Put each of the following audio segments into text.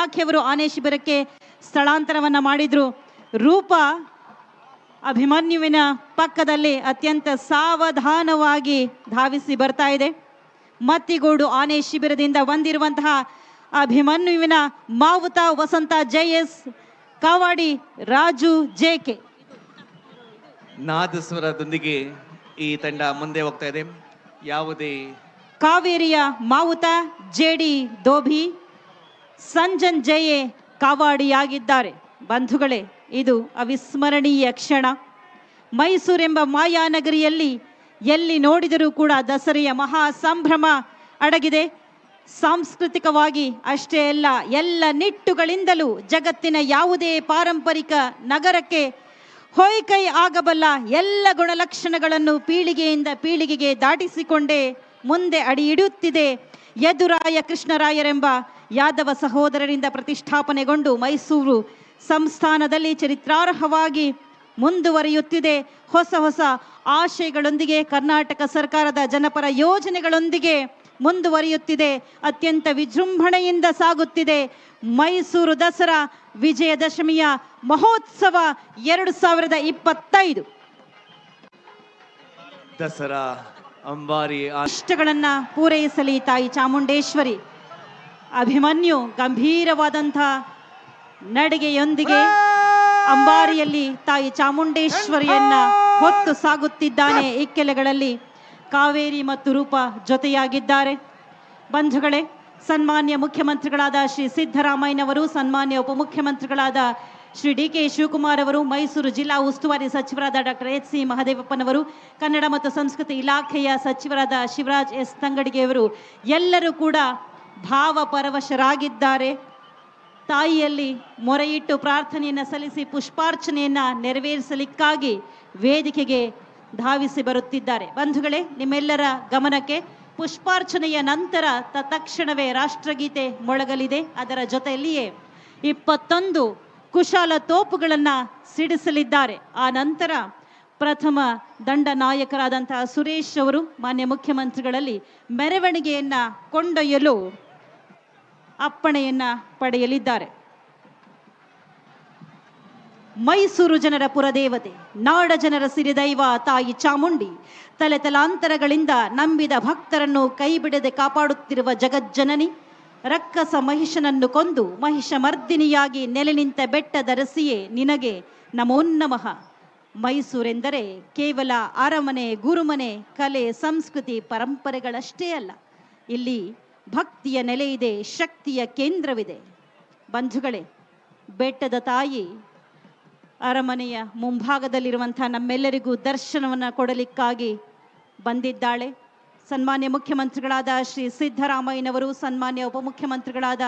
ಇಲಾಖೆಯವರು ಆನೆ ಶಿಬಿರಕ್ಕೆ ಸ್ಥಳಾಂತರವನ್ನ ಮಾಡಿದ್ರು. ರೂಪ ಅಭಿಮನ್ಯುವಿನ ಪಕ್ಕದಲ್ಲಿ ಅತ್ಯಂತ ಸಾವಧಾನವಾಗಿ ಧಾವಿಸಿ ಬರ್ತಾ ಇದೆ. ಮತ್ತಿಗೋಡು ಆನೆ ಶಿಬಿರದಿಂದ ಬಂದಿರುವಂತಹ ಅಭಿಮನ್ಯುವಿನ ಮಾವುತ ವಸಂತ ಜೆ ಎಸ್ ಕಾವಾಡಿ ರಾಜು ಜೆ ಕೆ ನಾದಸ್ವರದೊಂದಿಗೆ ಈ ತಂಡ ಮುಂದೆ ಹೋಗ್ತಾ ಇದೆ. ಯಾವುದೇ ಕಾವೇರಿಯ ಮಾವುತ ಜೆಡಿ ದೋಭಿ ಸಂಜನ್ ಜಯೆ ಕಾವಾಡಿಯಾಗಿದ್ದಾರೆ. ಬಂಧುಗಳೇ, ಇದು ಅವಿಸ್ಮರಣೀಯ ಕ್ಷಣ. ಮೈಸೂರೆಂಬ ಮಾಯಾನಗರಿಯಲ್ಲಿ ಎಲ್ಲಿ ನೋಡಿದರೂ ಕೂಡ ದಸರೆಯ ಮಹಾ ಸಂಭ್ರಮ ಅಡಗಿದೆ. ಸಾಂಸ್ಕೃತಿಕವಾಗಿ ಅಷ್ಟೇ ಅಲ್ಲ, ಎಲ್ಲ ನಿಟ್ಟುಗಳಿಂದಲೂ ಜಗತ್ತಿನ ಯಾವುದೇ ಪಾರಂಪರಿಕ ನಗರಕ್ಕೆ ಹೊಯ್ಕೈ ಆಗಬಲ್ಲ ಎಲ್ಲ ಗುಣಲಕ್ಷಣಗಳನ್ನು ಪೀಳಿಗೆಯಿಂದ ಪೀಳಿಗೆಗೆ ದಾಟಿಸಿಕೊಂಡೇ ಮುಂದೆ ಅಡಿ ಇಡುತ್ತಿದೆ ಯದುರಾಯ ಕೃಷ್ಣರಾಯರೆಂಬ ಯಾದವ ಸಹೋದರರಿಂದ ಪ್ರತಿಷ್ಠಾಪನೆಗೊಂಡು ಮೈಸೂರು ಸಂಸ್ಥಾನದಲ್ಲಿ ಚರಿತ್ರಾರ್ಹವಾಗಿ ಮುಂದುವರಿಯುತ್ತಿದೆ. ಹೊಸ ಹೊಸ ಆಶಯಗಳೊಂದಿಗೆ ಕರ್ನಾಟಕ ಸರ್ಕಾರದ ಜನಪರ ಯೋಜನೆಗಳೊಂದಿಗೆ ಮುಂದುವರಿಯುತ್ತಿದೆ. ಅತ್ಯಂತ ವಿಜೃಂಭಣೆಯಿಂದ ಸಾಗುತ್ತಿದೆ ಮೈಸೂರು ದಸರಾ ವಿಜಯದಶಮಿಯ ಮಹೋತ್ಸವ ಎರಡು ಸಾವಿರದ ಇಪ್ಪತ್ತೈದು. ದಸರಾ ಅಂಬಾರಿ ಇಷ್ಟಗಳನ್ನ ಪೂರೈಸಲಿ ತಾಯಿ ಚಾಮುಂಡೇಶ್ವರಿ. ಅಭಿಮನ್ಯು ಗಂಭೀರವಾದಂಥ ನಡಿಗೆಯೊಂದಿಗೆ ಅಂಬಾರಿಯಲ್ಲಿ ತಾಯಿ ಚಾಮುಂಡೇಶ್ವರಿಯನ್ನ ಹೊತ್ತು ಸಾಗುತ್ತಿದ್ದಾನೆ. ಇಕ್ಕೆಲೆಗಳಲ್ಲಿ ಕಾವೇರಿ ಮತ್ತು ರೂಪ ಜೊತೆಯಾಗಿದ್ದಾರೆ. ಬಂಧುಗಳೇ, ಸನ್ಮಾನ್ಯ ಮುಖ್ಯಮಂತ್ರಿಗಳಾದ ಶ್ರೀ ಸಿದ್ದರಾಮಯ್ಯನವರು, ಸನ್ಮಾನ್ಯ ಉಪಮುಖ್ಯಮಂತ್ರಿಗಳಾದ ಶ್ರೀ ಡಿ ಕೆ ಶಿವಕುಮಾರ್ ಅವರು, ಮೈಸೂರು ಜಿಲ್ಲಾ ಉಸ್ತುವಾರಿ ಸಚಿವರಾದ ಡಾಕ್ಟರ್ ಎಚ್ ಸಿ ಮಹದೇವಪ್ಪನವರು, ಕನ್ನಡ ಮತ್ತು ಸಂಸ್ಕೃತಿ ಇಲಾಖೆಯ ಸಚಿವರಾದ ಶಿವರಾಜ್ ಎಸ್ ತಂಗಡಿಗೆಯವರು ಎಲ್ಲರೂ ಕೂಡ ಭಾವಪರವಶರಾಗಿದ್ದಾರೆ ತಾಯಿಯಲ್ಲಿ ಮೊರೆಯಿಟ್ಟು ಪ್ರಾರ್ಥನೆಯನ್ನು ಸಲ್ಲಿಸಿ ಪುಷ್ಪಾರ್ಚನೆಯನ್ನು ನೆರವೇರಿಸಲಿಕ್ಕಾಗಿ ವೇದಿಕೆಗೆ ಧಾವಿಸಿ ಬರುತ್ತಿದ್ದಾರೆ. ಬಂಧುಗಳೇ, ನಿಮ್ಮೆಲ್ಲರ ಗಮನಕ್ಕೆ ಪುಷ್ಪಾರ್ಚನೆಯ ನಂತರ ತತ್ಕ್ಷಣವೇ ರಾಷ್ಟ್ರಗೀತೆ ಮೊಳಗಲಿದೆ. ಅದರ ಜೊತೆಯಲ್ಲಿಯೇ ಇಪ್ಪತ್ತೊಂದು ಕುಶಾಲ ತೋಪುಗಳನ್ನು ಸಿಡಿಸಲಿದ್ದಾರೆ. ಆ ನಂತರ ಪ್ರಥಮ ದಂಡ ನಾಯಕರಾದಂತಹ ಸುರೇಶ್ ಅವರು ಮಾನ್ಯ ಮುಖ್ಯಮಂತ್ರಿಗಳಲ್ಲಿ ಮೆರವಣಿಗೆಯನ್ನು ಕೊಂಡೊಯ್ಯಲು ಅಪ್ಪಣೆಯನ್ನು ಪಡೆಯಲಿದ್ದಾರೆ. ಮೈಸೂರು ಜನರ ಪುರದೇವತೆ, ನಾಡ ಜನರ ಸಿರಿದೈವ ತಾಯಿ ಚಾಮುಂಡಿ, ತಲೆ ತಲಾಂತರಗಳಿಂದ ನಂಬಿದ ಭಕ್ತರನ್ನು ಕೈಬಿಡದೆ ಕಾಪಾಡುತ್ತಿರುವ ಜಗಜ್ಜನನಿ ರಕ್ಕಸ ಮಹಿಷನನ್ನು ಕೊಂದು ಮಹಿಷ ಮರ್ದಿನಿಯಾಗಿ ನೆಲೆ ನಿಂತ ಬೆಟ್ಟದರಸಿಯೇ ನಿನಗೆ. ನಮೋನ್ನಮಃ ಮೈಸೂರೆಂದರೆ ಕೇವಲ ಅರಮನೆ, ಗುರುಮನೆ, ಕಲೆ, ಸಂಸ್ಕೃತಿ, ಪರಂಪರೆಗಳಷ್ಟೇ ಅಲ್ಲ. ಇಲ್ಲಿ ಭಕ್ತಿಯ ನೆಲೆಯಿದೆ ಶಕ್ತಿಯ ಕೇಂದ್ರವಿದೆ. ಬಂಧುಗಳೇ, ಬೆಟ್ಟದ ತಾಯಿ, ಅರಮನೆಯ ಮುಂಭಾಗದಲ್ಲಿರುವಂಥ ನಮ್ಮೆಲ್ಲರಿಗೂ ದರ್ಶನವನ್ನು ಕೊಡಲಿಕ್ಕಾಗಿ ಬಂದಿದ್ದಾಳೆ. ಸನ್ಮಾನ್ಯ ಮುಖ್ಯಮಂತ್ರಿಗಳಾದ ಶ್ರೀ ಸಿದ್ದರಾಮಯ್ಯನವರು, ಸನ್ಮಾನ್ಯ ಉಪಮುಖ್ಯಮಂತ್ರಿಗಳಾದ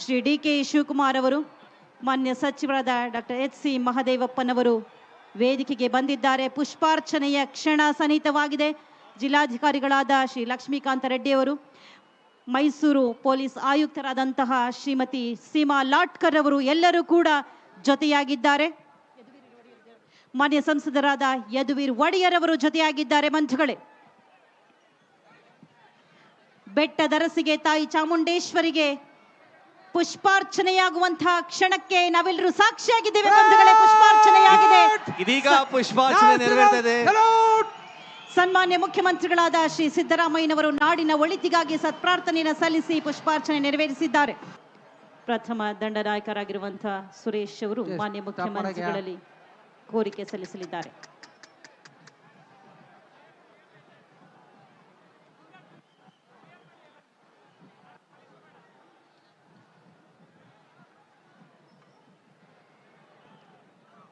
ಶ್ರೀ ಡಿ ಕೆ ಶಿವಕುಮಾರ್ ಅವರು, ಮಾನ್ಯ ಸಚಿವರಾದ ಡಾಕ್ಟರ್ ಎಚ್ ಸಿ ಮಹದೇವಪ್ಪನವರು ವೇದಿಕೆಗೆ ಬಂದಿದ್ದಾರೆ. ಪುಷ್ಪಾರ್ಚನೆಯ ಕ್ಷಣ ಸನ್ನಿಹಿತವಾಗಿದೆ ಜಿಲ್ಲಾಧಿಕಾರಿಗಳಾದ ಶ್ರೀ ಲಕ್ಷ್ಮೀಕಾಂತ ರೆಡ್ಡಿ ಅವರು, ಮೈಸೂರು ಪೊಲೀಸ್ ಆಯುಕ್ತರಾದಂತಹ ಶ್ರೀಮತಿ ಸೀಮಾ ಲಾಟ್ಕರ್ ಅವರು ಎಲ್ಲರೂ ಕೂಡ ಜೊತೆಯಾಗಿದ್ದಾರೆ. ಮಾನ್ಯ ಸಂಸದರಾದ ಯದುವೀರ್ ಒಡೆಯರ್ ಅವರು ಜೊತೆಯಾಗಿದ್ದಾರೆ. ಬಂಧುಗಳೇ ಬೆಟ್ಟದರಸಿಗೆ ತಾಯಿ ಚಾಮುಂಡೇಶ್ವರಿಗೆ ಪುಷ್ಪಾರ್ಚನೆಯಾಗುವಂತಹ ಕ್ಷಣಕ್ಕೆ ನಾವೆಲ್ಲರೂ ಸಾಕ್ಷಿಯಾಗಿದ್ದೇವೆ ಬಂಧುಗಳೇ ಪುಷ್ಪಾರ್ಚನೆಯಾಗಿದೆ. ಇದೀಗ ಪುಷ್ಪಾರ್ಚನೆ ಸನ್ಮಾನ್ಯ ಮುಖ್ಯಮಂತ್ರಿಗಳಾದ ಶ್ರೀ ಸಿದ್ದರಾಮಯ್ಯನವರು ನಾಡಿನ ಒಳಿತಿಗಾಗಿ ಸತ್ಪ್ರಾರ್ಥನೆಯನ್ನು ಸಲ್ಲಿಸಿ ಪುಷ್ಪಾರ್ಚನೆ ನೆರವೇರಿಸಿದ್ದಾರೆ. ಪ್ರಥಮ ದಂಡನಾಯಕರಾಗಿರುವಂತಹ ಸುರೇಶ್ ಅವರು ಮಾನ್ಯ ಮುಖ್ಯಮಂತ್ರಿಗಳಲ್ಲಿ ಕೋರಿಕೆ ಸಲ್ಲಿಸಲಿದ್ದಾರೆ.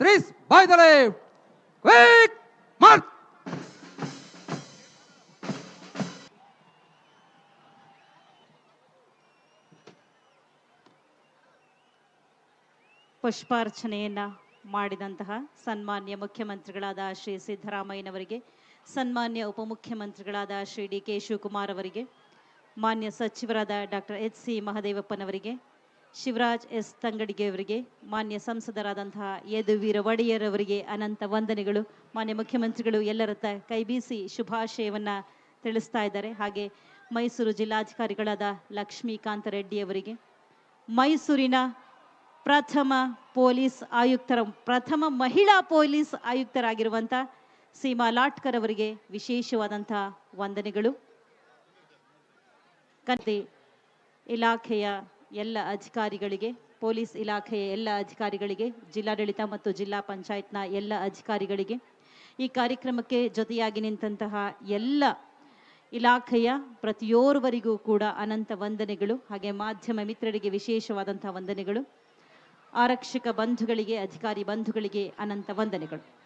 Threes by the left. Quick march. ಪುಷ್ಪಾರ್ಚನೆಯನ್ನ ಮಾಡಿದಂತಹ ಸನ್ಮಾನ್ಯ ಮುಖ್ಯಮಂತ್ರಿಗಳಾದ ಶ್ರೀ ಸಿದ್ದರಾಮಯ್ಯನವರಿಗೆ, ಸನ್ಮಾನ್ಯ ಉಪಮುಖ್ಯಮಂತ್ರಿಗಳಾದ ಶ್ರೀ ಡಿ ಕೆ ಶಿವಕುಮಾರ್ ಅವರಿಗೆ, ಮಾನ್ಯ ಸಚಿವರಾದ ಡಾಕ್ಟರ್ ಎಚ್ ಸಿ ಮಹದೇವಪ್ಪನವರಿಗೆ ಶಿವರಾಜ್ ಎಸ್ ತಂಗಡಿಗೆ ಅವರಿಗೆ, ಮಾನ್ಯ ಸಂಸದರಾದಂತಹ ಯದುವೀರ ಒಡೆಯರ್ ಅವರಿಗೆ ಅನಂತ ವಂದನೆಗಳು. ಮಾನ್ಯ ಮುಖ್ಯಮಂತ್ರಿಗಳು ಎಲ್ಲರ ತ ಕೈ ಬೀಸಿ ಶುಭಾಶಯವನ್ನ ತಿಳಿಸ್ತಾ ಇದ್ದಾರೆ. ಹಾಗೆ ಮೈಸೂರು ಜಿಲ್ಲಾಧಿಕಾರಿಗಳಾದ ಲಕ್ಷ್ಮೀಕಾಂತ ರೆಡ್ಡಿ ಅವರಿಗೆ, ಮೈಸೂರಿನ ಪ್ರಥಮ ಪೊಲೀಸ್ ಆಯುಕ್ತರ, ಪ್ರಥಮ ಮಹಿಳಾ ಪೊಲೀಸ್ ಆಯುಕ್ತರಾಗಿರುವಂಥ ಸೀಮಾ ಲಾಟ್ಕರ್ ಅವರಿಗೆ ವಿಶೇಷವಾದಂತಹ ವಂದನೆಗಳು. ಕತೆ ಇಲಾಖೆಯ ಎಲ್ಲ ಅಧಿಕಾರಿಗಳಿಗೆ, ಪೊಲೀಸ್ ಇಲಾಖೆಯ ಎಲ್ಲ ಅಧಿಕಾರಿಗಳಿಗೆ, ಜಿಲ್ಲಾಡಳಿತ ಮತ್ತು ಜಿಲ್ಲಾ ಪಂಚಾಯತ್ನ ಎಲ್ಲ ಅಧಿಕಾರಿಗಳಿಗೆ ಈ ಕಾರ್ಯಕ್ರಮಕ್ಕೆ ಜೊತೆಯಾಗಿ ನಿಂತಹ ಎಲ್ಲ ಇಲಾಖೆಯ ಪ್ರತಿಯೋರ್ವರಿಗೂ ಕೂಡ ಅನಂತ ವಂದನೆಗಳು, ಹಾಗೆ ಮಾಧ್ಯಮ ಮಿತ್ರರಿಗೆ ವಿಶೇಷವಾದಂತಹ ವಂದನೆಗಳು. ಆರಕ್ಷಕ ಬಂಧುಗಳಿಗೆ, ಅಧಿಕಾರಿ ಬಂಧುಗಳಿಗೆ ಅನಂತ ವಂದನೆಗಳು.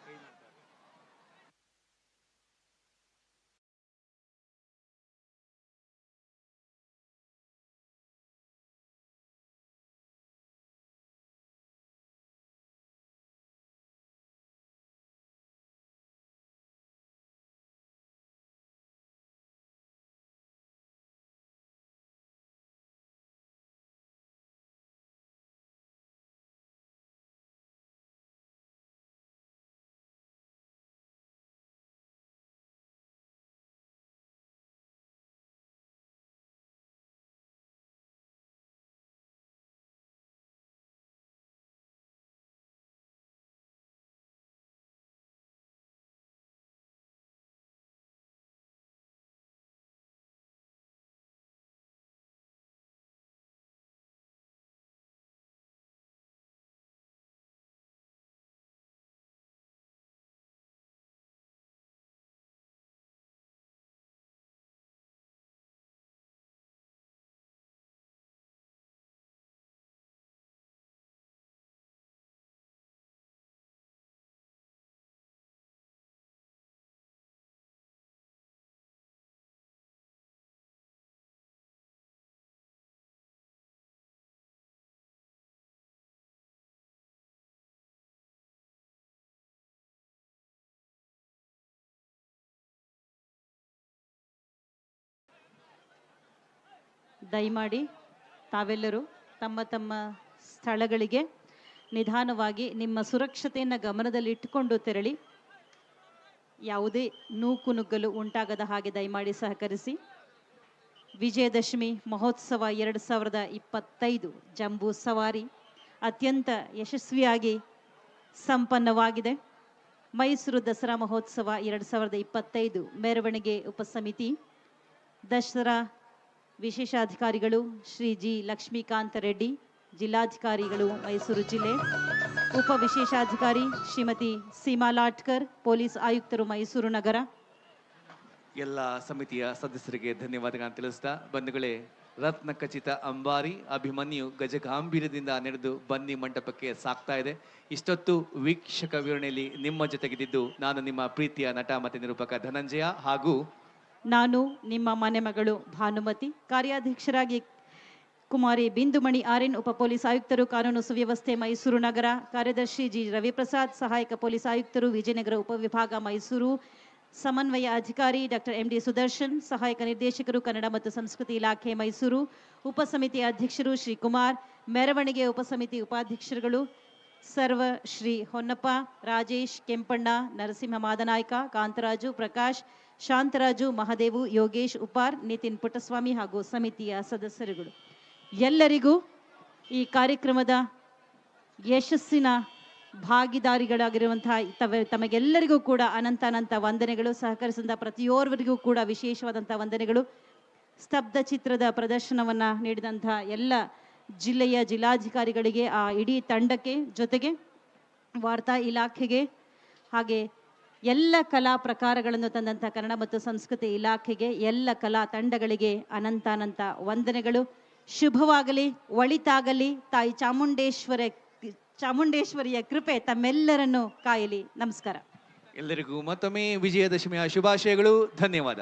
ದಯಮಾಡಿ ತಾವೆಲ್ಲರೂ ತಮ್ಮ ತಮ್ಮ ಸ್ಥಳಗಳಿಗೆ ನಿಧಾನವಾಗಿ ನಿಮ್ಮ ಸುರಕ್ಷತೆಯನ್ನು ಗಮನದಲ್ಲಿಟ್ಟುಕೊಂಡು ತೆರಳಿ. ಯಾವುದೇ ನೂಕು ನುಗ್ಗಲು ಉಂಟಾಗದ ಹಾಗೆ ದಯಮಾಡಿ ಸಹಕರಿಸಿ. ವಿಜಯದಶಮಿ ಮಹೋತ್ಸವ ಎರಡು ಸಾವಿರದ ಇಪ್ಪತ್ತೈದು ಜಂಬೂ ಸವಾರಿ ಅತ್ಯಂತ ಯಶಸ್ವಿಯಾಗಿ ಸಂಪನ್ನವಾಗಿದೆ. ಮೈಸೂರು ದಸರಾ ಮಹೋತ್ಸವ ಎರಡು ಸಾವಿರದ ಇಪ್ಪತ್ತೈದು ಮೆರವಣಿಗೆ ಉಪಸಮಿತಿ. ದಸರಾ ವಿಶೇಷಾಧಿಕಾರಿಗಳು ಶ್ರೀ ಜಿ ಲಕ್ಷ್ಮೀಕಾಂತ ರೆಡ್ಡಿ, ಜಿಲ್ಲಾಧಿಕಾರಿಗಳು ಮೈಸೂರು ಜಿಲ್ಲೆ, ಉಪ ವಿಶೇಷಾಧಿಕಾರಿ ಶ್ರೀಮತಿ ಸೀಮಾ ಲಾಟ್ಕರ್, ಪೊಲೀಸ್ ಆಯುಕ್ತರು ಮೈಸೂರು ನಗರ. ಎಲ್ಲ ಸಮಿತಿಯ ಸದಸ್ಯರಿಗೆ ಧನ್ಯವಾದಗಳನ್ನು ತಿಳಿಸ್ತಾ, ಬಂಧುಗಳೇ, ರತ್ನ ಖಚಿತ ಅಂಬಾರಿ ಅಭಿಮನ್ಯು ಗಜಗಾಂಭೀರ್ಯದಿಂದ ನಡೆದು ಬನ್ನಿ ಮಂಟಪಕ್ಕೆ ಸಾಕ್ತಾ ಇದೆ. ಇಷ್ಟೊತ್ತು ವೀಕ್ಷಕ ವಿವರಣೆಯಲ್ಲಿ ನಿಮ್ಮ ಜೊತೆಗಿದ್ದು ನಾನು ನಿಮ್ಮ ಪ್ರೀತಿಯ ನಟ ಮತ್ತು ನಿರೂಪಕ ಧನಂಜಯ ಹಾಗೂ ನಾನು, ನಿಮ್ಮ ಮನೆ ಮಗಳು ಭಾನುಮತಿ, ಕಾರ್ಯಾಧ್ಯಕ್ಷರಾಗಿ ಕುಮಾರಿ ಬಿಂದುಮಣಿ, ಆರ್ಎನ್ ಉಪ ಪೊಲೀಸ್ ಆಯುಕ್ತರು, ಕಾನೂನು ಸುವ್ಯವಸ್ಥೆ ಮೈಸೂರು ನಗರ, ಕಾರ್ಯದರ್ಶಿ ಜಿ. ರವಿಪ್ರಸಾದ್, ಸಹಾಯಕ ಪೊಲೀಸ್ ಆಯುಕ್ತರು, ವಿಜಯನಗರ ಉಪವಿಭಾಗ ಮೈಸೂರು, ಸಮನ್ವಯ ಅಧಿಕಾರಿ ಡಾಕ್ಟರ್ ಎಂಡಿ ಸುದರ್ಶನ್, ಸಹಾಯಕ ನಿರ್ದೇಶಕರು, ಕನ್ನಡ ಮತ್ತು ಸಂಸ್ಕೃತಿ ಇಲಾಖೆ ಮೈಸೂರು ಉಪಸಮಿತಿ ಅಧ್ಯಕ್ಷರು ಶ್ರೀ ಕುಮಾರ್, ಮೆರವಣಿಗೆ ಉಪಸಮಿತಿ ಉಪಾಧ್ಯಕ್ಷರುಗಳು ಸರ್ವ ಶ್ರೀ ಹೊನ್ನಪ್ಪ, ರಾಜೇಶ್, ಕೆಂಪಣ್ಣ, ನರಸಿಂಹ ಮಾದನಾಯ್ಕ, ಕಾಂತರಾಜು, ಪ್ರಕಾಶ್ ಶಾಂತರಾಜು, ಮಹದೇವು, ಯೋಗೇಶ್, ಉಪಾರ್, ನಿತಿನ್ ಪುಟ್ಟಸ್ವಾಮಿ ಹಾಗೂ ಸಮಿತಿಯ ಸದಸ್ಯರುಗಳು. ಎಲ್ಲರಿಗೂ ಈ ಕಾರ್ಯಕ್ರಮದ ಯಶಸ್ಸಿನ ಭಾಗಿದಾರಿಗಳಾಗಿರುವಂತಹ ತಮಗೆಲ್ಲರಿಗೂ ಕೂಡ ಅನಂತ ಅನಂತ ವಂದನೆಗಳು. ಸಹಕರಿಸಿದ ಪ್ರತಿಯೋರ್ವರಿಗೂ ಕೂಡ ವಿಶೇಷವಾದಂತಹ ವಂದನೆಗಳು. ಸ್ತಬ್ಧ ಚಿತ್ರದ ಪ್ರದರ್ಶನವನ್ನ ನೀಡಿದಂತಹ ಎಲ್ಲ ಜಿಲ್ಲೆಯ ಜಿಲ್ಲಾಧಿಕಾರಿಗಳಿಗೆ ಆ ಇಡೀ ತಂಡಕ್ಕೆ ಜೊತೆಗೆ ವಾರ್ತಾ ಇಲಾಖೆಗೆ ಹಾಗೆ ಎಲ್ಲ ಕಲಾ ಪ್ರಕಾರಗಳನ್ನು ತಂದಂಥ ಕನ್ನಡ ಮತ್ತು ಸಂಸ್ಕೃತಿ ಇಲಾಖೆಗೆ ಎಲ್ಲ ಕಲಾ ತಂಡಗಳಿಗೆ ಅನಂತಾನಂತ ಅನಂತ ವಂದನೆಗಳು. ಶುಭವಾಗಲಿ, ಒಳಿತಾಗಲಿ. ತಾಯಿ ಚಾಮುಂಡೇಶ್ವರ, ಚಾಮುಂಡೇಶ್ವರಿಯ ಕೃಪೆ ತಮ್ಮೆಲ್ಲರನ್ನು ಕಾಯಲಿ. ನಮಸ್ಕಾರ. ಎಲ್ಲರಿಗೂ ಮತ್ತೊಮ್ಮೆ ವಿಜಯದಶಮಿಯ ಶುಭಾಶಯಗಳು. ಧನ್ಯವಾದ.